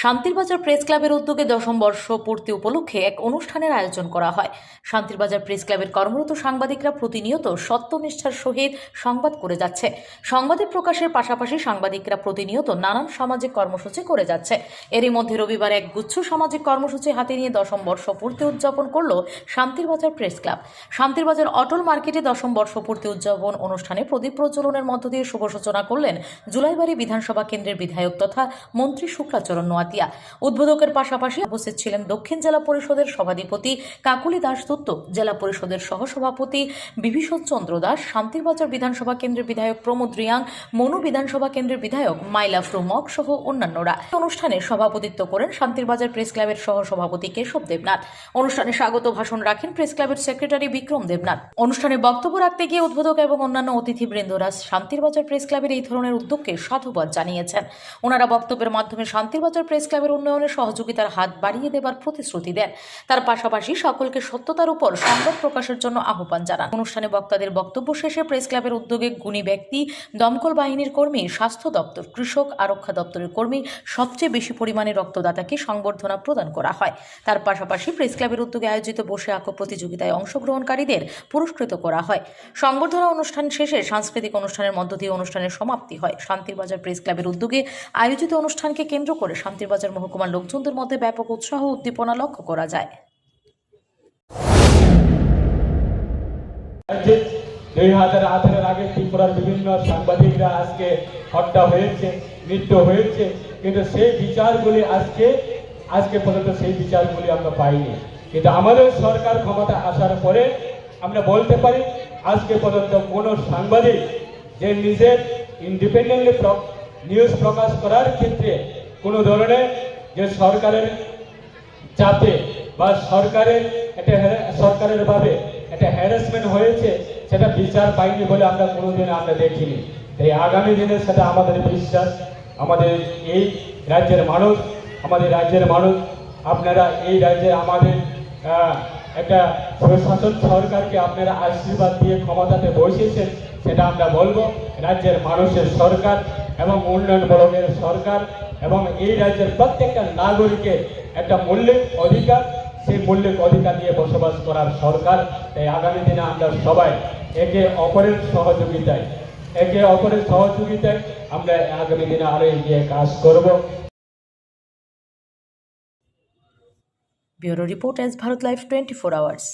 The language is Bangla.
শান্তিরবাজার প্রেস ক্লাবের উদ্যোগে দশম বর্ষ পূর্তি উপলক্ষে এক অনুষ্ঠানের আয়োজন করা হয়। শান্তিরবাজার প্রেস ক্লাবের কর্মরত সাংবাদিকরা প্রতিনিয়ত সত্যনিষ্ঠার সহিত সংবাদ করে যাচ্ছে। সংবাদে প্রকাশের পাশাপাশি সাংবাদিকরা প্রতিনিয়ত নানান সামাজিক কর্মসূচি করে যাচ্ছে। এরই মধ্যে রবিবার এক গুচ্ছ সামাজিক কর্মসূচি হাতে নিয়ে দশম বর্ষ পূর্তি উদযাপন করল শান্তিরবাজার প্রেস ক্লাব। শান্তিরবাজার অটল মার্কেটে দশম বর্ষ পূর্তি উদযাপন অনুষ্ঠানে প্রদীপ প্রজ্বলনের মধ্য দিয়ে শুভ সূচনা করলেন জুলাইবাড়ি বিধানসভা কেন্দ্রের বিধায়ক তথা মন্ত্রী শুক্লাচরণ নোয়াতিয়া উদ্বোধকের পাশাপাশি উপস্থিত ছিলেন দক্ষিণ জেলা পরিষদের সভাধিপতি কাকুলি দাস দত্ত, জেলা পরিষদের সহসভাপতি বিভীষণ চন্দ্র দাস, শান্তিরবাজার বিধানসভা কেন্দ্রের বিধায়ক প্রমোদ রিয়াং, মনু বিধানসভা কেন্দ্রের বিধায়ক মাইলা ফ্রুমক সহ অন্যান্যরা। অনুষ্ঠানে সভাপতিত্ব করেন শান্তিরবাজার প্রেস ক্লাবের সহসভাপতি কেশব দেবনাথ। অনুষ্ঠানে স্বাগত ভাষণ রাখেন প্রেস ক্লাবের সেক্রেটারি বিক্রম দেবনাথ। অনুষ্ঠানে বক্তব্য রাখতে গিয়ে উদ্বোধক এবং অন্যান্য অতিথিবৃন্দরা শান্তিরবাজার প্রেস ক্লাবের এই ধরনের উদ্যোগকে সাধুবাদ জানিয়েছেন। ওনারা বক্তব্যের মাধ্যমে শান্তিরবাজার প্রেস ক্লাবের উন্নয়নে সহযোগিতার হাত বাড়িয়ে দেবার প্রতিশ্রুতি দেন। তার পাশাপাশি সকলকে সত্যতার উপর সংবাদ প্রকাশের জন্য আহ্বান জানান। অনুষ্ঠানে বক্তাদের বক্তব্য শেষে প্রেস ক্লাবের উদ্যোগে গুণী ব্যক্তি, দমকল বাহিনীর কর্মী, স্বাস্থ্য দপ্তর, কৃষক, আরক্ষা দপ্তরের কর্মী সবচেয়ে বেশি পরিমাণে রক্তদাতাকে সংবর্ধনা প্রদান করা হয়। তার পাশাপাশি প্রেস ক্লাবের উদ্যোগে আয়োজিত বসে আঁকো প্রতিযোগিতায় অংশগ্রহণকারীদের পুরস্কৃত করা হয়। সংবর্ধনা অনুষ্ঠান শেষে সাংস্কৃতিক অনুষ্ঠানের মধ্য দিয়ে অনুষ্ঠানের সমাপ্তি হয়। শান্তিরবাজার প্রেস ক্লাবের উদ্যোগে আয়োজিত অনুষ্ঠানকে কেন্দ্র করে শান্তিরবাজার মহকুমার লোকজনদের মধ্যে ব্যাপক উৎসাহ উদ্দীপনা লক্ষ্য করা যায়। দুই হাজার আঠারোর আগে ত্রিপুরার বিভিন্ন সাংবাদিকরা আজকে হত্যা হয়েছে, মৃত্যু হয়েছে, কিন্তু সেই বিচারগুলি আজকে আজকে পর্যন্ত সেই বিচারগুলি আমরা পাইনি। কিন্তু আমাদের সরকার ক্ষমতা আসার পরে আমরা বলতে পারি, আজকে পর্যন্ত কোনো সাংবাদিক যে নিজের ইন্ডিপেন্ডেন্টলি নিউজ প্রকাশ করার ক্ষেত্রে কোনো ধরনের যে সরকারের চাপে বা সরকারের একটা সরকারের ভাবে একটা হ্যারাসমেন্ট হয়েছে, সেটা বিচার পাইনি বলে আমরা কোনোদিন আমরা দেখিনি। তাই আগামী দিনে সেটা আমাদের বিশ্বাস, আমাদের এই রাজ্যের মানুষ, আমাদের রাজ্যের মানুষ, আপনারা এই রাজ্যে আমাদের একটা প্রশাসন সরকারকে আপনারা আশীর্বাদ দিয়ে ক্ষমতাতে বসিয়েছেন সেটা আমরা বলব। রাজ্যের মানুষের সরকার এবং উন্নয়ন ব্লকের সরকার এবং এই রাজ্যের প্রত্যেকটা নাগরিকের একটা মৌলিক অধিকার, সেই মৌলিক অধিকার নিয়ে বসবাস করার সরকার। তাই আগামী দিনে আমরা সবাই একে অপরের সহযোগিতায়, একে অপরের সহযোগিতায় আমরা আগামী দিনে আরও এগিয়ে কাজ করব। Bureau report S Bharat life twenty four hours.